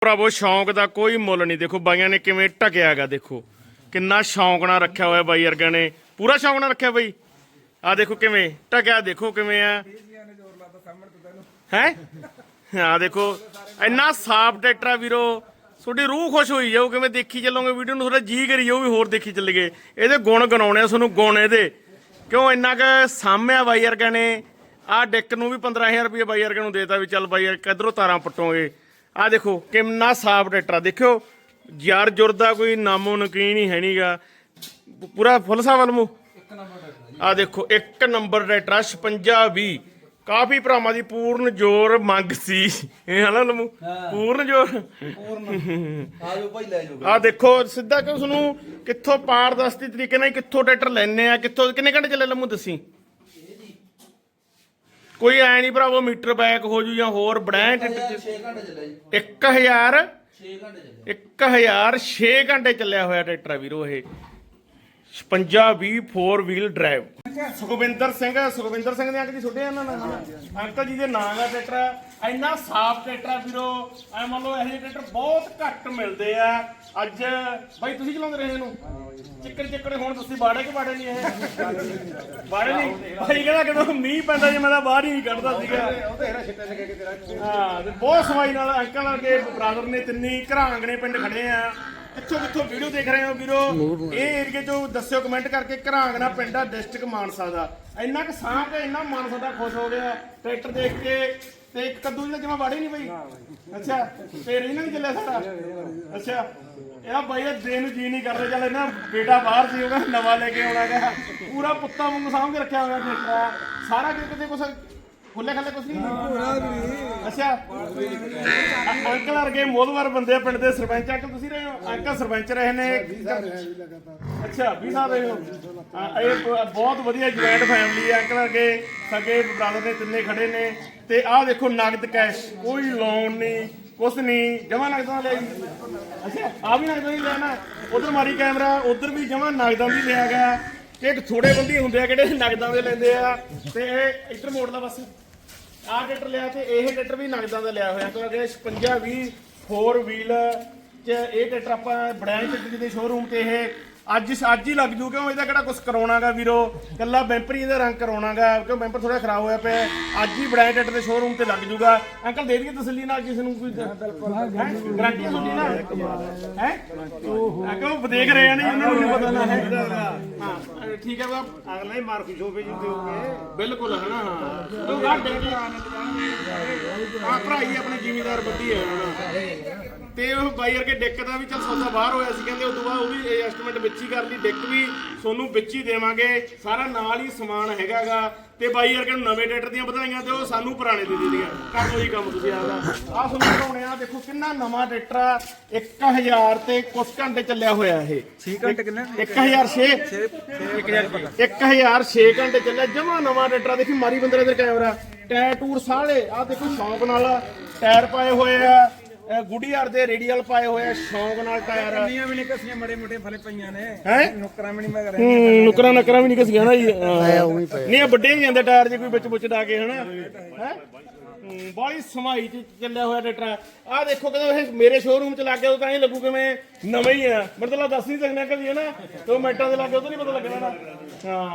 ਭਰਾਵੋ, ਸ਼ੌਂਕ ਦਾ ਕੋਈ ਮੁੱਲ ਨਹੀਂ। ਦੇਖੋ, ਬਾਈਆਂ ਨੇ ਕਿਵੇਂ ਟਕਿਆਗਾ ਦੇਖੋ। ਕਿੰਨਾ ਸ਼ੌਂਕ ਨਾਲ ਰੱਖਿਆ ਹੋਇਆ ਬਾਈ ਵਰਗਿਆਂ ਨੇ। ਪੂਰਾ ਸ਼ੌਂਕ ਨਾਲ ਰੱਖਿਆ ਬਾਈ? ਆ ਦੇਖੋ ਕਿਵੇਂ ਟਕਿਆ ਦੇਖੋ ਕਿਵੇਂ ਆ। ਹੈ? ਆ ਦੇਖੋ, ਇੰਨਾ ਸਾਫ਼ ਟਰੈਕਟਰ ਆ ਵੀਰੋ। ਤੁਹਾਡੀ ਰੂਹ ਖੁਸ਼ ਹੋਈ ਜਾਊ, ਕਿਵੇਂ ਦੇਖੀ ਚੱਲੋਗੇ ਵੀਡੀਓ ਨੂੰ ਥੋੜਾ ਜੀ ਕਰੀ ਜਾਊ ਵੀ ਹੋਰ ਦੇਖੀ ਚੱਲੀਏ। ਇਹਦੇ ਗੁਣ ਗਣਾਉਣੇ ਆ, ਤੁਹਾਨੂੰ ਗੁਣ ਇਹਦੇ। ਕਿਉਂ ਇੰਨਾ ਕੁ ਸਾਹਮਿਆ ਬਾਈ ਵਰਗਿਆਂ ਨੇ? ਆ ਡਿੱਕ ਨੂੰ ਵੀ 15000 ਰੁਪਏ ਬਾਈ ਵਰਗਿਆਂ ਨੂੰ ਦੇਤਾ ਵੀ ਚੱਲ ਬਾਈ ਯਾਰ ਕਿਧਰੋਂ ਤਾਰਾਂ ਪੱਟੋਗੇ? ਆ ਦੇਖੋ ਕਿੰਨਾ ਸਾਫ਼ ਟਰੈਕਟਰ ਆ। ਦੇਖਿਓ ਯਾਰ ਜੁਰ ਦਾ ਕੋਈ ਨਾਮੋ ਨਕੀਨ ਹੀ ਹੈ ਨਹੀਂਗਾ ਪੂਰਾ ਫੁੱਲ ਸਾਹ ਵੱਲ ਮੂੰਹ ਆ ਦੇਖੋ ਇੱਕ ਨੰਬਰ ਟਰੈਕਟਰ 56 20 ਕਾਫੀ ਭਰਾਵਾਂ ਦੀ ਪੂਰਨ ਜੋਰ ਮੰਗ ਸੀ। ਇਹ ਹਨਾ ਲਮੂ? ਪੂਰਨ ਜੋਰ? ਆਜੋ ਭਾਈ ਲੈ ਜਾਓ ਆ ਦੇਖੋ ਸਿੱਧਾ ਕਿ ਤੁਹਾਨੂੰ ਕਿੱਥੋਂ ਪਾਰਦਸਤੀ ਤਰੀਕੇ ਨਾਲ ਕਿੱਥੋਂ ਟਰੈਕਟਰ ਲੈਣੇ ਆ ਕਿੱਥੋਂ ਕਿੰਨੇ ਘੰਟੇ ਚੱਲੇ ਲਮੂ ਦੱਸੀ ਕੋਈ ਐ ਨਹੀਂ ਭਰਾਵੋ ਮੀਟਰ ਬੈਕ ਹੋ ਜੂ ਜਾਂ ਹੋਰ ਬੜੈਂ ਟਰੈਕਟਰ 6 ਘੰਟੇ ਚੱਲਿਆ ਜੀ। 1000 6 ਘੰਟੇ ਚੱਲਿਆ। 1000 6 ਘੰਟੇ ਚੱਲਿਆ ਹੋਇਆ ਟਰੈਕਟਰ ਆ ਵੀਰੋ ਇਹ। 56 20 4 ਵੀਲ ਡਰਾਈਵ ਸੁਖਵਿੰਦਰ ਸਿੰਘ ਸੁਖਵਿੰਦਰ ਸਿੰਘ ਦੇ ਅੰਕਲ ਜੀ ਛੋਟੇ ਇਹਨਾਂ ਨਾਲ ਅੰਕਲ ਜੀ ਦੇ ਨਾਂ ਦਾ ਟਰੈਕਟਰ। ਆ। ਇੰਨਾ ਸਾਫ਼ ਟਰੈਕਟਰ ਆ ਵੀਰੋ। ਐ ਮੰਨ ਲਓ ਇਹੋ ਜਿਹੇ ਟਰੈਕਟਰ ਬਹੁਤ ਘੱਟ ਮਿਲਦੇ ਆ। ਅੱਜ ਬਾਈ ਤੁਸੀਂ ਚਲਾਉਂਦੇ ਰਹੇ ਇਹਨੂੰ? ਚਿੱਕੜ ਚਿੱਕੜ ਹੁਣ ਤੁਸੀਂ ਬਾੜੇ ਕਿ ਬਾੜੇ ਨਹੀਂ ਇਹ? ਬਾੜੇ ਨਹੀਂ? ਭਾਈ ਕਹਿੰਦਾ ਕਿਦੋਂ ਮੀਂਹ ਪੈਂਦਾ ਜੇ ਮੈਂ ਤਾਂ ਬਾਹਰ ਹੀ ਨਹੀਂ ਕੱਢਦਾ ਸੀਗਾ। ਹਾਂ ਤੇ ਬਹੁਤ ਸਵਾਈ ਨਾਲ ਅੰਕਲ ਵਰਗੇ ਬ੍ਰਦਰ ਨੇ ਤਿੰਨੀ ਘਰਾਂਗਣੇ ਪਿੰਡ ਖੜੇ ਆ। ਕਿੱਥੋਂ ਕਿੱਥੋਂ ਵੀਡੀਓ ਦੇਖ ਰਹੇ ਹੋ ਵੀਰੋ। ਇਹ ਏਰੀਏ ਚੋਂ ਦੱਸਿਓ ਕਮੈਂਟ ਕਰਕੇ ਘਰਾਂਗਣਾ ਪਿੰਡ ਆ ਡਿਸਟ੍ਰਿਕਟ ਮਾਨਸਾ ਦਾ। ਇੰਨਾ ਕਿ ਸਾਹ ਤੇ ਇੰਨਾ ਮਨ ਸਾਡਾ ਖੁਸ਼ ਹੋ ਗਿਆ। ਟਰੈਕਟਰ ਦੇਖ ਕੇ ਤੇ ਇੱਕ ਕੱਦੂ ਜਿਹੜਾ ਜਮਾ ਵਾੜੀ ਨਹੀਂ ਪਈ ਅੱਛਾ ਤੇ ਇਹਨਾਂ ਨਹੀਂ ਚੱਲਿਆ ਸਾਡਾ ਅੱਛਾ ਇਹ ਬਾਈ ਦਾ ਦੇਣ ਨੂੰ ਜੀ ਨਹੀਂ ਕਰਦੇ ਚੱਲ ਇਹਨਾਂ ਬੇਟਾ ਬਾਹਰ ਸੀ ਉਹਦਾ ਨਵਾਂ ਲੈ ਕੇ ਆਉਣਾ ਗਾ ਪੂਰਾ ਪੁੱਤਾਂ ਵਾਂਗੂ ਸਾਂਭ ਕੇ ਰੱਖਿਆ ਹੋਇਆ ਆ। ਸਾਰਾ ਕਿਤੇ ਕੁਛ ਖੁੱਲੇ ਖੱਲੇ ਕੁਛ ਨਹੀਂ? ਅੱਛਾ। ਅੰਕਲ ਵਰਗੇ ਮੋਦਵਰ ਬੰਦੇ ਆ ਪਿੰਡ ਦੇ ਸਰਪੰਚ। ਅੰਕਲ ਤੁਸੀਂ ਰਹੇ ਹੋ? ਅੰਕਲ ਸਰਪੰਚ ਰਹੇ ਨੇ। ਅੱਛਾ 20 ਸਾਲ ਰਹੇ ਹੋ? ਹਾਂ, ਇਹ ਬ- ਬਹੁਤ ਵਧੀਆ ਜੁਆਇੰਟ ਫੈਮਿਲੀ ਹੈ ਅੰਕਲ ਵਰਗੇ ਸਗੇ ਬ੍ਰਦਰ ਨੇ ਤਿੰਨੇ ਖੜੇ ਨੇ। ਤੇ ਆਹ ਦੇਖੋ ਨਗਦ ਕੈਸ਼। ਕੋਈ ਲੋਨ ਨਹੀਂ ਕੁਛ ਨਹੀਂ। ਜਮਾ ਨਗਦਾਂ ਲਿਆ ਜੀ ਅੱਛਾ ਆ ਵੀ ਨਗਦਾਂ ਹੀ ਲੈਣਾ ਉਧਰ ਮਾਰੀ ਕੈਮਰਾ ਉਧਰ ਵੀ ਜਮਾ ਨਗਦਾਂ ਦੀ ਲਿਆ ਗਿਆ। ਕਿ ਇੱਕ ਥੋੜੇ ਬੰਦੀ ਹੁੰਦੇ ਆ ਕਿਹੜੇ ਨਗਦਾਂ ਦੇ ਲੈਂਦੇ ਆ। ਤੇ ਇਹ ਇੱਧਰ ਮੋੜ ਦਾ ਬਸ। ਆਹ ਟਰੈਕਟਰ ਲਿਆ ਤੇ ਇਹ ਟਰੈਕਟਰ ਵੀ ਨਗਦਾਂ ਦਾ ਲਿਆ ਹੋਇਆ। ਕਿਉਂਕਿ 56 20 ਫੋਰ ਵੀਲ ਚ ਇਹ ਟਰੈਕਟਰ ਆਪਾਂ ਬੜਾਈ ਟਰੈਕਟਰ ਦੇ ਸ਼ੋਰੂਮ ਤੇ ਇਹ ਅੱਜ ਅੱਜ ਹੀ ਲੱਗ ਜੂ, ਕਿਉਂ ਇਹਦਾ ਕਿਹੜਾ ਕੁਝ ਕਰਾਉਣਾਗਾ ਵੀਰੋ? ਕੱਲਾ ਬੈਂਪਰ ਹੀ ਇਹਦਾ ਰੰਗ ਕਰਾਉਣਾਗਾ, ਕਿਉਂ ਬੈਂਪਰ ਥੋੜਾ ਖਰਾਬ ਹੋਇਆ ਪਿਆ ਹੈ। ਅੱਜ ਹੀ ਬੜਾਈ ਦੇ ਸ਼ੋਰੂਮ ਤੇ ਲੱਗ ਜੂਗਾ। ਅੰਕਲ, ਦੇ ਦਈਏ ਤਸੱਲੀ ਨਾਲ ਜਿਸ ਨੂੰ ਕੋਈ ਗਾਰੰਟੀ ਹੈ ਨਾ ਹੈ? ਅੰਕਲ ਦੇਖ ਰਹੇ ਆ ਨੇ ਇਹਨਾਂ ਨੂੰ ਨਹੀਂ ਪਤਾ ਨਾ ਹੈ। ਹਾਂ ਠੀਕ ਹੈ ਬਾਬ ਅਗਲਾ ਹੀ ਮਾਰ ਖੁਸ਼ ਹੋ ਕੇ ਜੀ ਦਿਓਗੇ ਬਿਲਕੁਲ ਹੈ। ਨਾ ਹਾਂ ਤੂੰ ਗਾ ਡੰਗੀ ਆ ਭਰਾਈ ਆਪਣੇ ਜ਼ਿਮੀਦਾਰ ਬੱਦੀ ਹੈ ਉਹਨਾਂ ਤੇ ਉਹ ਬਾਈ ਵਰਗੇ ਡਿੱਕ ਦਾ ਵੀ ਚੱਲ ਸੌਦਾ ਬਾਹਰ ਹੋਇਆ ਸੀ, ਕਹਿੰਦੇ ਉਸ ਤੋਂ ਬਾਅਦ ਉਹ ਵੀ ਐਸਟੀਮੇਟ ਵਿੱਚ ਹੀ ਕਰ ਲਈ ਡਿੱਕ ਵੀ ਤੁਹਾਨੂੰ ਵਿੱਚ ਹੀ ਦੇਵਾਂਗੇ। ਸਾਰਾ ਨਾਲ ਹੀ ਸਮਾਨ ਹੈਗਾਗਾ। ਤੇ ਬਾਈ ਨੂੰ ਨਵੇਂ ਟਰੈਕਟਰ ਦੀਆਂ ਵਧਾਈਆਂ ਉਹ ਸਾਨੂੰ ਪੁਰਾਣੇ ਦੇ ਦੇ ਦੀਆਂ ਕਰ ਲਓ ਜੀ ਕੰਮ ਤੁਸੀਂ ਆਪਦਾ। ਆ ਤੁਹਾਨੂੰ ਦਿਖਾਉਣੇ ਆ ਦੇਖੋ ਕਿੰਨਾ ਨਵਾਂ ਟਰੈਕਟਰ ਆ। 1000 ਤੇ ਕੁਝ ਘੰਟੇ ਚੱਲਿਆ ਹੋਇਆ ਇਹ। 6 ਘੰਟੇ ਕਿੰਨੇ? 1006 1006 ਘੰਟੇ ਚੱਲਿਆ। ਜਮਾ ਨਵਾਂ ਟਰੈਕਟਰ। ਦੇਖੀ ਮਾਰੀ ਬੰਦੇ ਦੇ ਕੈਮਰਾ। ਟਾਇਰ ਟੂਰ ਸਾਲੇ। ਆ ਦੇਖੋ ਸ਼ੌਂਕ ਨਾਲ ਟਾਇਰ ਪਾਏ ਹੋਏ ਆ। ਗੁੱਡੀਆਰ ਦੇ ਰੇਡੀਅਲ ਪਾਏ ਹੋਏ ਆ ਸ਼ੌਂਕ ਨਾਲ ਟਾਇਰ ਨੀਆਂ ਵੀ ਨਹੀਂ ਕਸੀਆਂ ਮੜੇ ਮੋਟੇ ਫਲੇ ਪਈਆਂ ਨੇ। ਹੈ? ਨੁਕਰਾਂ ਵੀ ਨਹੀਂ ਮੈਂ ਹੂੰ ਨੁਕਰਾਂ ਨਕਰਾਂ ਵੀ ਨਹੀਂ ਕਸੀਆਂ ਨਾ ਜੀ। ਨਹੀਂ ਇਹ ਵੱਡੇ ਹੀ ਜਾਂਦੇ ਟਾਇਰ ਜੇ ਕੋਈ ਵਿੱਚ ਵਿੱਚ ਡਾ ਕੇ ਹਨਾ? ਹੈ? ਬਾਲੀ ਸਮਾਈ ਚ ਚੱਲਿਆ ਹੋਇਆ ਟਰੈਕਟਰ ਆ ਦੇਖੋ ਕਦੋਂ ਇਹ ਮੇਰੇ ਸ਼ੋਰੂਮ ਚ ਲੱਗ ਗਿਆ ਉਹ ਤਾਂ ਇਹ ਲੱਗੂ ਕਿਵੇਂ ਨਵਾਂ ਹੀ ਆ। ਮਤਲਬ ਦੱਸ ਨਹੀਂ ਸਕਣਾ ਕਦੀ ਹੈ ਨਾ? ਦੋ ਮਿੰਟਾਂ ਦੇ ਲੱਗੇ ਉਹ ਤਾਂ ਨਹੀਂ ਪਤਾ ਲੱਗਣਾ ਨਾ। ਹਾਂ।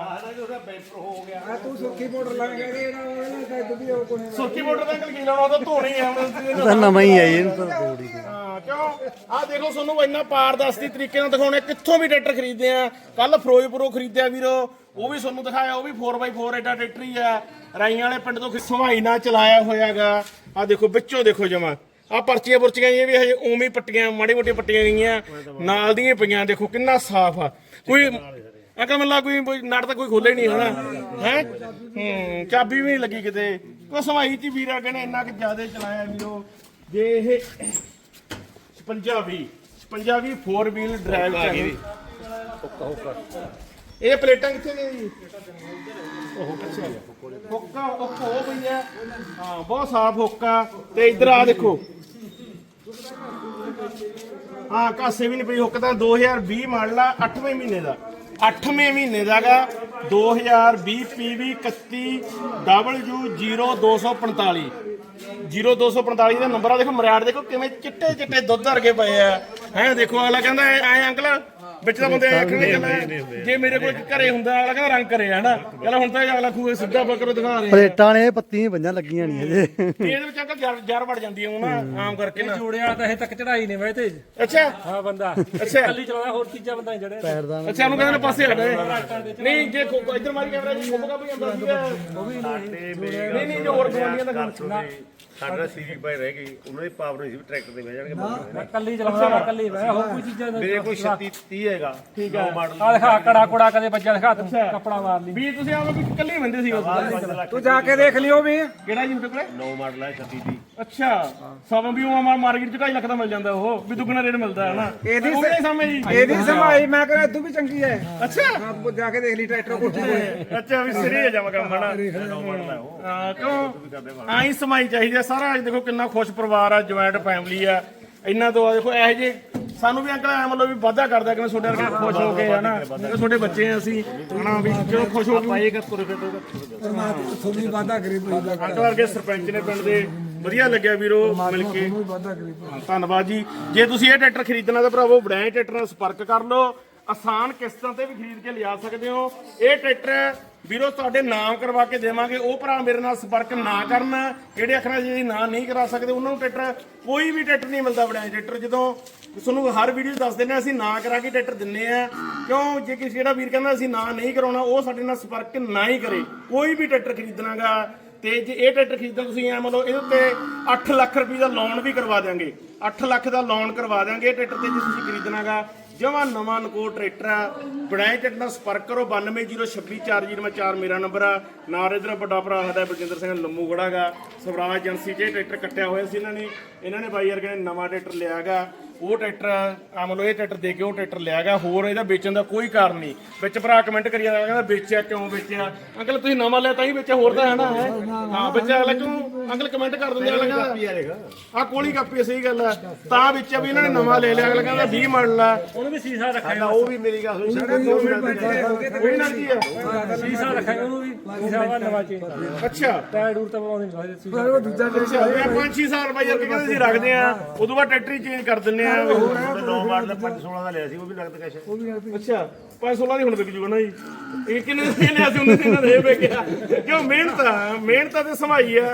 ਆ ਤੂੰ ਸੁੱਖੀ ਮੋਟਰ ਲਾ ਕੇ ਇਹਦਾ ਉਹਨਾਂ ਦਾ ਦੁੱਧੀ ਉਹ ਕੋਨੇ ਸੁੱਕੀ ਮੋਟਰ ਦਾ ਅੰਕਲ ਕੀ ਲਾਉਣਾ ਉਹ ਤਾਂ ਧੋਣੀ ਆ ਹੁਣ ਤਾਂ ਨਵਾਂ ਹੀ ਹੈ ਜੀ, ਇਹਨੂੰ ਤਾਂ ਤੋੜੀ ਹਾਂ ਕਿਉਂ? ਆ ਦੇਖੋ ਤੁਹਾਨੂੰ ਇੰਨਾ ਪਾਰਦਸਤੀ ਤਰੀਕੇ ਨਾਲ ਦਿਖਾਉਣੇ ਕਿੱਥੋਂ ਵੀ ਟਰੈਕਟਰ ਖਰੀਦਦੇ ਆ। ਕੱਲ ਫਿਰੋਜ਼ਪੁਰੋਂ ਖਰੀਦਿਆ ਵੀਰੋ ਉਹ ਵੀ ਤੁਹਾਨੂੰ ਦਿਖਾਇਆ, ਉਹ ਵੀ 4x4 ਐਡਾ ਟਰੈਕਟਰ ਹੀ ਆ। ਰਾਈਆਂ ਵਾਲੇ ਪਿੰਡ ਤੋਂ ਸਵਾਈ ਨਾਲ ਚਲਾਇਆ ਹੋਇਆਗਾ। ਆ ਦੇਖੋ, ਵਿੱਚੋਂ ਦੇਖੋ ਜਮਾ। ਆ ਪਰਚੀਆਂ ਪੁਰਚੀਆਂ ਇਹ ਵੀ ਹਜੇ ਉਵੇਂ ਪੱਟੀਆਂ ਮਾੜੀ ਮੋਟੀ ਪੱਟੀਆਂ ਗਈਆਂ। ਨਾਲ ਦੀਆਂ ਪਈਆਂ, ਦੇਖੋ ਕਿੰਨਾ ਸਾਫ਼ ਆ। ਕੋਈ ਅੰਕਲ ਮੱਲਾ ਕੋਈ ਕੋਈ ਤਾਂ ਕੋਈ ਖੋਲੇ ਨਹੀਂ ਹਨਾ ਹੈ? ਹੂੰ, ਚਾਬੀ ਵੀ ਨਹੀਂ ਲੱਗੀ ਕਿਤੇ। ਕੋ ਸਵਾਈ ਚ ਵੀਰਾ ਕਹਿੰਦੇ ਇੰਨਾ ਕਿ ਜ਼ਿਆਦਾ ਚਲਾਇਆ ਵੀਰੋ। ਜੇ ਇਹ 56 20 56 20 4 ਵੀਲ ਡਰਾਈਵ ਆ ਗਈ ਇਹ ਪਲੇਟਾਂ ਕਿੱਥੇ ਨੇ ਜੀ? ਉਹ ਅੱਛਾ ਹੁੱਕਾ ਉਹ ਹੋ ਪਈ ਹੈ। ਹਾਂ ਬਹੁਤ ਸਾਫ਼ ਹੁੱਕਾ ਤੇ ਇੱਧਰ ਆ ਦੇਖੋ। ਹਾਂ ਕਾਸੇ ਵੀ ਨਹੀਂ ਪਈ ਹੁੱਕ ਤਾਂ 2020 ਮਾਡਲ ਆ 8ਵੇਂ ਮਹੀਨੇ ਦਾ। 8ਵੇਂ ਮਹੀਨੇ ਦਾਗਾ 2020 PV 31 W0245 0245 ਦਾ ਨੰਬਰ ਆ ਦੇਖੋ ਮਰਿਆੜ ਦੇਖੋ ਕਿਵੇਂ ਚਿੱਟੇ ਚਿੱਟੇ ਦੁੱਧ ਵਰਗੇ ਪਏ ਆ। ਹੈ ਦੇਖੋ ਅਗਲਾ ਕਹਿੰਦਾ ਐ ਅੰਕਲ ਵਿੱਚ ਤਾਂ ਬੰਦੇ ਆਖਣਗੇ ਚੱਲ ਜੇ ਮੇਰੇ ਕੋਲ ਘਰੇ ਹੁੰਦਾ ਅਗਲਾ ਕਹਿੰਦਾ ਰੰਗ ਕਰੇ ਹਨਾ? ਚੱਲ ਹੁਣ ਤਾਂ ਇਹ ਅਗਲਾ ਖੂਏ ਸਿੱਧਾ ਬੱਕਰ ਦਿਖਾ ਰਹੇ। ਪਲੇਟਾਂ ਨੇ ਪੱਤੀਆਂ ਪੰਜਾਂ ਲੱਗੀਆਂ ਨਹੀਂ ਹਜੇ। ਇਹਦੇ ਵਿੱਚ ਅੰਕਲ ਜਰ ਜਰ ਵੜ ਜਾਂਦੀ ਹੈ ਉਹ ਨਾ ਆਮ ਕਰਕੇ ਨਾ। ਜੋੜਿਆ ਤਾਂ ਇਹ ਤੱਕ ਚੜਾਈ ਨਹੀਂ ਵੇ ਤੇ। ਅੱਛਾ। ਹਾਂ ਬੰਦਾ। ਅੱਛਾ। ਕੱਲੀ ਚਲਾਉਂਦਾ ਹੋਰ ਤੀਜਾ ਬੰਦਾ ਨਹੀਂ ਚੜਿਆ। ਪੈਰਦਾਨ ਅੱਛਾ ਉਹਨੂੰ ਕਹਿੰਦੇ ਨੇ ਪਾਸੇ ਹਟ। ਜਾ। ਨਹੀਂ ਜੇ ਖੋ- ਇੱਧਰ ਮਾਰੀ ਕੈਮਰਾ ਜੀ ਖੋਪਗਾ ਵੀ ਅੰਦਰ ਸੀਗਾ ਉਹ ਵੀ ਨਹੀਂ। ਨਹੀਂ ਜੋ ਹੋਰ ਗਵਾਂਡੀਆਂ ਦਾ ਕੰਮ ਸਾਡਾ ਸੀਰੀ ਭਾਈ ਰਹਿ ਗਈ ਉਹਨਾਂ ਦੀ ਪਾਵਰ ਨਹੀਂ ਸੀ ਵੀ ਟਰੈਕਟਰ ਤੇ ਬਹਿ ਜਾਣਗੇ। ਮੈਂ ਕੱਲੀ ਚਲਾਉਂਦਾ ਮੈਂ ਕੱਲੀ ਮੈਂ ਹੋਰ ਕੋਈ ਚੀਜ਼ਾਂ ਮੇਰੇ ਕੋਲ 36 30 ਹੈਗਾ ਠੀਕ ਹੈ। ਮਾਡਲ ਆ ਦਿਖਾ ਕੜਾ ਕੁੜਾ ਕਦੇ ਬੱਜਾ ਦਿਖਾ ਤੂੰ ਕੱਪੜਾ ਮਾਰ ਲਈ। ਵੀ ਤੁਸੀਂ ਆਪ ਵੀ ਇਕੱਲੇ ਬੰਦੇ ਸੀ ਉਸ ਤੂੰ ਜਾ ਕੇ ਦੇਖ ਲਿਓ ਵੀ। ਕਿਹੜਾ ਜੀ ਤੁਹਾਡੇ ਕੋਲੇ? 9 ਮਾਡਲ ਹੈ 36 ਦੀ। ਅੱਛਾ। ਸਭ ਵੀ ਉਹ ਮਾਰਕੀਟ ਚ 2.5 ਲੱਖ ਦਾ ਮਿਲ ਜਾਂਦਾ ਉਹ। ਵੀ ਦੁੱਗਣਾ ਰੇਟ ਮਿਲਦਾ ਹੈ ਨਾ। ਇਹਦੀ ਉਹ ਵੀ ਸਮਝ ਜੀ। ਇਹਦੀ ਸਮਾਈ ਮੈਂ ਕਹਿੰਦਾ ਤੂੰ ਵੀ ਚੰਗੀ ਹੈ। ਅੱਛਾ। ਹਾਂ ਤੂੰ ਜਾ ਕੇ ਦੇਖ ਲਈ ਟਰੈਕਟਰ ਕੋਠੀ ਕੋਲੇ। ਅੱਛਾ ਵੀ ਸਿਰੇ ਹੋ ਜਾਵਾ ਕੰਮ ਹਨਾ। ਹਾਂ ਕਿਉਂ? ਆਈ ਸਮਾਈ ਚਾਹੀਦੀ ਆ ਸਾਰਾ ਅੱਜ ਦੇਖੋ ਕਿੰਨਾ ਖੁਸ਼ ਪਰਿਵਾਰ ਆ ਜੁਆਇੰਟ ਫੈਮਿਲੀ ਆ। ਇਹਨਾਂ ਤੋਂ ਆ ਦੇਖੋ ਇਹੋ ਜਿਹੇ ਸਾਨੂੰ ਵੀ ਅੰਕਲ ਐ ਮਤਲਬ ਵੀ ਵਾਧਾ ਕਰਦਾ ਕਿ ਤੁਹਾਡੇ ਵਰਗੇ ਖੁਸ਼ ਹੋ ਕੇ ਹਨਾ ਕਿ ਤੁਹਾਡੇ ਬੱਚੇ ਆ ਅਸੀਂ ਹਨਾ ਵੀ ਚਲੋ ਖੁਸ਼ ਹੋ ਕੇ। ਫਿਰਦੇ ਤੁਹਾਨੂੰ ਵਾਦਾ ਗਰੀਬ ਦਾ ਅੰਕਲ ਵਰਗੇ ਸਰਪੰਚ ਨੇ ਪਿੰਡ ਦੇ ਵਧੀਆ ਲੱਗਿਆ ਵੀਰੋ ਮਿਲ ਕੇ। ਧੰਨਵਾਦ ਜੀ। ਜੇ ਤੁਸੀਂ ਇਹ ਟਰੈਕਟਰ ਖਰੀਦਣਾ ਤਾਂ ਭਰਾਵੋ ਬੜਾਏ ਟਰੈਕਟਰ ਨਾਲ ਸੰਪਰਕ ਕਰ ਲਓ। ਆਸਾਨ ਕਿਸ਼ਤਾਂ ਤੇ ਵੀ ਖਰੀਦ ਕੇ ਲਿਆ ਸਕਦੇ ਹੋ। ਇਹ ਟਰੈਕਟਰ ਵੀਰੋ ਤੁਹਾਡੇ ਨਾਮ ਕਰਵਾ ਕੇ ਦੇਵਾਂਗੇ। ਉਹ ਭਰਾ ਮੇਰੇ ਨਾਲ ਸੰਪਰਕ ਨਾ ਕਰਨ ਜਿਹੜੇ ਅੱਖਰਾਂ ਜੀ ਨਾਂ ਨਹੀਂ ਕਰਾ ਸਕਦੇ ਉਹਨਾਂ ਨੂੰ ਟਰੈਕਟਰ ਕੋਈ ਵੀ ਟਰੈਕਟਰ ਨਹੀਂ ਮਿਲਦਾ ਬੜਾਏ ਟਰੈਕਟਰ। ਜਦੋਂ ਤੁਹਾਨੂੰ ਹਰ ਵੀਡੀਓ ਦੱਸ ਦਿੰਦੇ ਹਾਂ, ਅਸੀਂ ਨਾ ਕਰਾ ਕੇ ਟਰੈਕਟਰ ਦਿੰਨੇ ਆ। ਕਿਉਂ? ਜੇ ਕਿਸੇ ਜਿਹੜਾ ਵੀਰ ਕਹਿੰਦਾ ਅਸੀਂ ਨਾ ਨਹੀਂ ਕਰਾਉਣਾ, ਉਹ ਸਾਡੇ ਨਾਲ ਸੰਪਰਕ ਨਾ ਹੀ ਕਰੇ। ਕੋਈ ਵੀ ਟਰੈਕਟਰ ਖਰੀਦਣਾਗਾ ਤੇ ਜੇ ਇਹ ਟਰੈਕਟਰ ਖਰੀਦਣਾ ਤੁਸੀਂ ਐ ਮਤਲਬ ਇਹਦੇ ਉੱਤੇ 8 ਲੱਖ ਰੁਪਏ ਦਾ ਲੋਨ ਵੀ ਕਰਵਾ ਦਿਆਂਗੇ। 8 ਲੱਖ ਦਾ ਲੋਨ ਕਰਵਾ ਦਿਆਂਗੇ ਇਹ ਟਰੈਕਟਰ ਤੇ ਜੇ ਤੁਸੀਂ ਖਰੀਦਣਾਗਾ। ਜਮਾ ਨਵਾਂ ਨਕੋ ਟਰੈਕਟਰ ਆ। ਬਣਾਏ ਟਰੈਕਟਰ ਨਾਲ ਸੰਪਰਕ ਕਰੋ। 92062404 ਮੇਰਾ ਨੰਬਰ ਆ। ਨਾਲ ਇਧਰ ਵੱਡਾ ਭਰਾ ਸਾਡਾ ਬਲਜਿੰਦਰ ਸਿੰਘ ਲੰਮੂ ਖੜਾਗਾ। ਸਵਰਾਜ ਏਜੰਸੀ 'ਚ ਇਹ ਟਰੈਕਟਰ ਕੱਟਿਆ ਹੋਇਆ ਸੀ ਇਹਨਾਂ ਨੇ। ਇਹਨਾਂ ਨੇ ਬਾਈ ਯਾਰ ਕਹਿੰਦੇ ਨਵਾਂ ਟਰੈਕਟਰ ਲਿਆਗਾ। ਉਹ ਟਰੈਕਟਰ ਆ ਮਤਲਬ ਇਹ ਟਰੈਕਟਰ ਦੇ ਕੇ ਉਹ ਟਰੈਕਟਰ ਲਿਆਗਾ ਹੋਰ ਇਹਦਾ ਵੇਚਣ ਦਾ ਕੋਈ ਕਾਰਨ ਨਹੀਂ। ਵਿੱਚ ਭਰਾ ਕਮੈਂਟ ਕਰੀ ਜਾਂਦਾ ਕਹਿੰਦਾ ਵੇਚਿਆ ਕਿਉਂ ਵੇਚਿਆ? ਅੰਕਲ ਤੁਸੀਂ ਨਵਾਂ ਲਿਆ ਤਾਂ ਹੀ ਵੇਚਿਆ ਹੋਰ ਤਾਂ ਹੈ ਨਾ ਹੈ? ਹਾਂ ਵੇਚਿਆ ਅਗਲਾ ਕਿਉਂ ਅੰਕਲ ਕਮੈਂਟ ਕਰ ਦਿੰਦੇ ਅਗਲਾ ਕਹਿੰਦਾ ਆ ਕੋਲੀ ਕਾਪੀ ਸਹੀ ਗੱਲ ਆ। ਤਾਂ ਵੇਚਿਆ ਵੀ ਇਹਨਾਂ ਨੇ ਨਵਾਂ ਲੈ ਲਿਆ ਅਗਲਾ ਕਹਿੰਦਾ 20 ਮਾਡਲ ਆ ਉਹਨੂੰ ਵੀ ਸੀਸਾ ਰੱਖਿਆ ਉਹ ਵੀ ਮੇਰੀ ਗੱਲ ਸੁਣੀ ਕੋਈ ਨਾ ਕੀ ਆ। ਸੀਸਾ ਰੱਖਿਆ ਉਹਨੂੰ ਵੀ ਸੀਸਾ ਵਾ ਨਵਾਂ ਚੇਂਜ ਅੱਛਾ। ਟਾਇਰ ਡੂਰ ਤਾਂ ਪਾਉਂਦੇ ਨਹੀਂ ਸੀਸਾ ਉਹ ਦੂਜਾ ਅੱਛਾ ਮੈਂ 5-6 ਸਾਲ ਬਾਈ ਯਾਰ ਕਹਿੰਦੇ ਸੀ ਰੱਖਦੇ ਆ ਉਦੋਂ ਬਾਅਦ ਟਰੈਕਟਰ ਹੀ ਚੇਂਜ ਕਰ ਦਿੰਨੇ ਆ 9 ਮਾਡਲ ਦਾ 516 ਦਾ ਲਿਆ ਸੀ ਉਹ ਵੀ ਨਗਦ ਕੈਸ਼ ਅੱਛਾ। 516 ਦੀ ਹੁਣ ਵਿਕ ਜੂਗਾ ਨਾ ਜੀ। ਇਹ ਕਿੰਨੇ ਦੇ ਲਿਆ ਸੀ ਉਹਨੇ ਇਹਨਾਂ ਦੇ ਵਿਕਿਆ ਕਿਉਂ ਮਿਹਨਤ ਆ ਮਿਹਨਤ ਤੇ ਸਮਾਈ ਆ।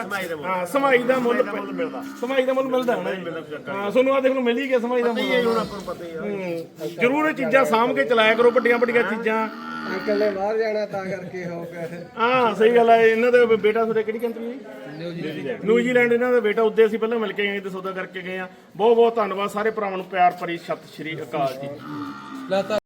ਹਾਂ ਸਮਾਈ ਦਾ ਮੁੱਲ ਮਿਲਦਾ। ਸਮਾਈ ਦਾ ਮੁੱਲ ਮਿਲਦਾ ਨਾ ਜੀ। ਹਾਂ ਤੁਹਾਨੂੰ ਆ ਦੇਖ ਲਓ ਮਿਲ ਹੀ ਗਿਆ ਸਮਾਈ ਦਾ ਮੁੱਲ। ਹੁਣ ਆਪਾਂ ਨੂੰ ਪਤਾ ਹੀ ਆ। ਹੂੰ। ਜ਼ਰੂਰ ਇਹ ਚੀਜ਼ਾਂ ਸਾਂਭ ਕੇ ਚਲਾਇਆ ਕਰੋ ਵੱਡੀਆਂ ਵੱਡੀਆਂ ਚੀਜ਼ਾਂ। ਅੰਕਲ ਨੇ ਬਾਹਰ ਜਾਣਾ ਤਾਂ ਕਰਕੇ ਹੋ ਗਿਆ। ਹਾਂ ਸਹੀ ਗੱਲ ਹੈ ਇਹਨਾਂ ਦੇ ਬੇਟਾ ਤੁਹਾਡੇ ਕਿਹੜੀ ਕੰਟਰੀ ਹੈ ਨਿਊਜ਼ੀਲੈਂਡ। ਇਹਨਾਂ ਦਾ ਬੇਟਾ ਉੱਦੇ ਅਸੀਂ ਪਹਿਲਾਂ ਮਿਲ ਕੇ ਗਏ ਤੇ ਸੌਦਾ ਕਰਕੇ ਗਏ ਆ। ਬਹੁਤ ਬਹੁਤ ਧੰਨਵਾਦ ਸਾਰੇ ਭਰਾਵਾਂ ਨੂੰ ਪਿਆਰ ਭਰੀ ਸਤਿ ਸ਼੍ਰੀ ਅਕਾਲ ਜੀ।